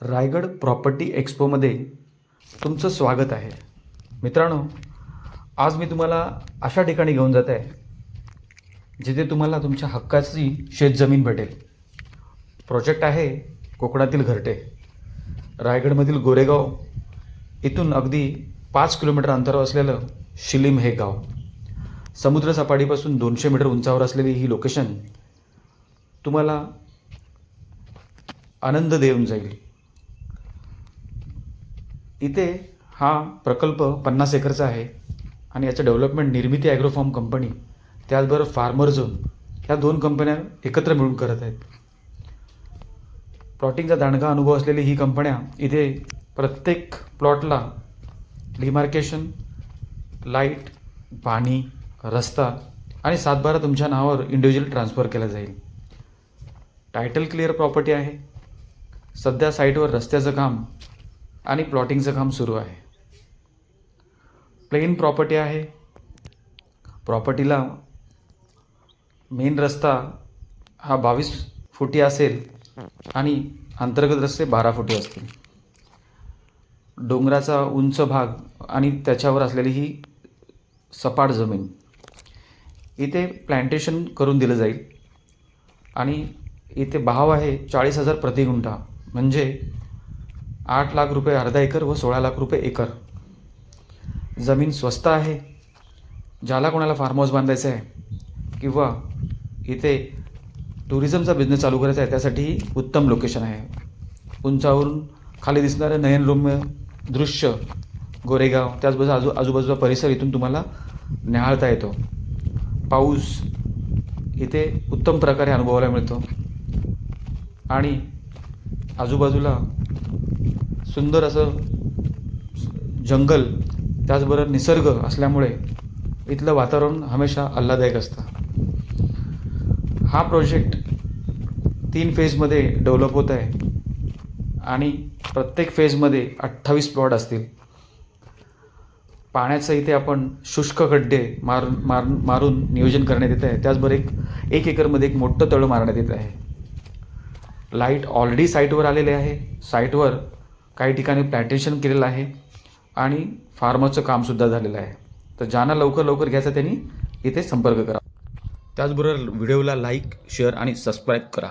Raigad property एक्सपोमध्ये तुमचं स्वागत आहे. मित्रांनो आज मी तुम्हाला अशा ठिकाणी घेऊन जात आहे जिथे तुम्हाला तुमच्या हक्काची शेतजमीन भेटेल. प्रोजेक्ट आहे कोकणातील घरटे. रायगडमधील गोरेगाव इथून अगदी पाच किलोमीटर अंतरावर असलेलं शिलीम हे गाव. समुद्रसपाटीपासून दोनशे मीटर उंचावर असलेली ही लोकेशन तुम्हाला आनंद देऊन जाईल. इथे हा प्रकल्प पन्नास एकरचा आहे आणि याचं डेव्हलपमेंट निर्मिती ॲग्रोफॉर्म कंपनी त्याचबरोबर फार्मर झोन ह्या दोन कंपन्या एकत्र मिळून करत आहेत. प्लॉटिंगचा दांडगा अनुभव असलेली ही कंपन्या इथे प्रत्येक प्लॉटला डिमार्केशन लाइट पाणी रस्ता आणि सातबारा तुमच्या नावावर इंडिव्हिज्युअल ट्रान्सफर केला जाईल. टायटल क्लिअर प्रॉपर्टी आहे. सध्या साईटवर रस्त्याचं काम आणि प्लॉटिंगचं काम सुरू आहे. प्लेन प्रॉपर्टी आहे. प्रॉपर्टीला मेन रस्ता हा बावीस फुटी असेल आणि अंतर्गत रस्ते बारा फुटी असतील. डोंगराचा उंच भाग आणि त्याच्यावर असलेली ही सपाट जमीन. इथे प्लांटेशन करून दिलं जाईल. आणि इथे भाव आहे चाळीस हजार प्रति गुंठा. म्हणजे आठ लाख रुपये अर्धा एकर व सोळा लाख रुपये एकर. जमीन स्वस्त आहे. ज्याला कोणाला फार्म हाऊस बांधायचं आहे किंवा इथे टुरिझमचा बिझनेस चालू करायचा आहे त्यासाठी उत्तम लोकेशन आहे. उंचावरून खाली दिसणारं नयनरम्य दृश्य गोरेगाव त्याचबरोबर आजू आजूबाजूचा परिसर इथून तुम्हाला न्याहाळता येतो. पाऊस इथे उत्तम प्रकारे अनुभवायला मिळतो. आणि आजूबाजूला सुंदर असं जंगल त्याचबरोबर निसर्ग असल्यामुळे इथलं वातावरण हमेशा आल्हादायक असतं. हा प्रोजेक्ट तीन फेजमध्ये डेव्हलप होत आहे आणि प्रत्येक फेजमध्ये अठ्ठावीस प्लॉट असतील. पाण्याचं इथे आपण शुष्क खड्डे मार मार मारून नियोजन करण्यात येत आहे. त्याचबरोबर एक एक एकरमध्ये एक मोठं तळं मारण्यात येत आहे. लाइट ऑलरेडी साईटवर आलेले आहे. साईटवर काही ठिकाणी प्लॅन्टेशन केलेलं आहे आणि फार्मरचं कामसुद्धा झालेलं आहे. तर ज्यांना लवकर लवकर घ्यायचं त्यांनी इथे संपर्क करा. त्याचबरोबर व्हिडिओला लाईक शेअर आणि सबस्क्राईब करा.